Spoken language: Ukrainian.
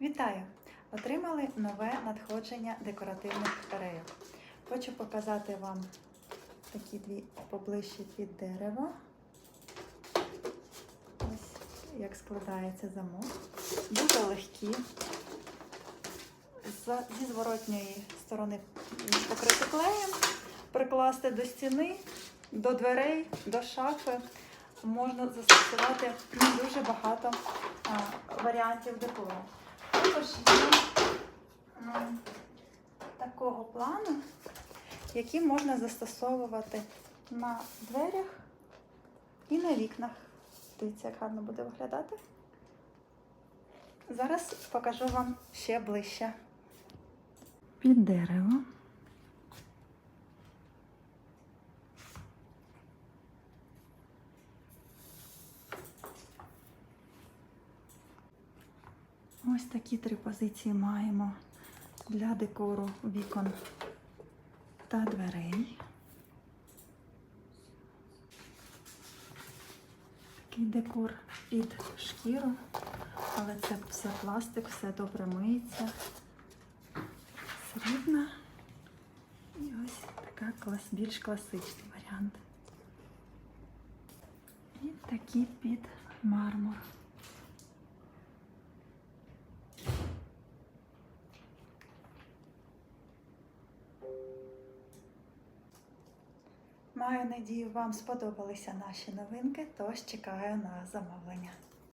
Вітаю! Отримали нове надходження декоративних рейок. Хочу показати вам такі дві поближче від дерева. Ось як складається замок. Дуже легкі. Зі зворотньої сторони покрити клеєм, прикласти до стіни, до дверей, до шафи. Можна застосувати дуже багато а, варіантів декору. Також є такого плану, які можна застосовувати на дверях і на вікнах. Дивіться, як гарно буде виглядати. Зараз покажу вам ще ближче. Під дерево. Ось такі три позиції маємо для декору вікон та дверей. Такий декор під шкіру, але це все пластик, все добре миється. Срібна. І ось така клас, більш класичний варіант. І такі під мармур. Маю надію, вам сподобалися наші новинки, тож чекаю на замовлення.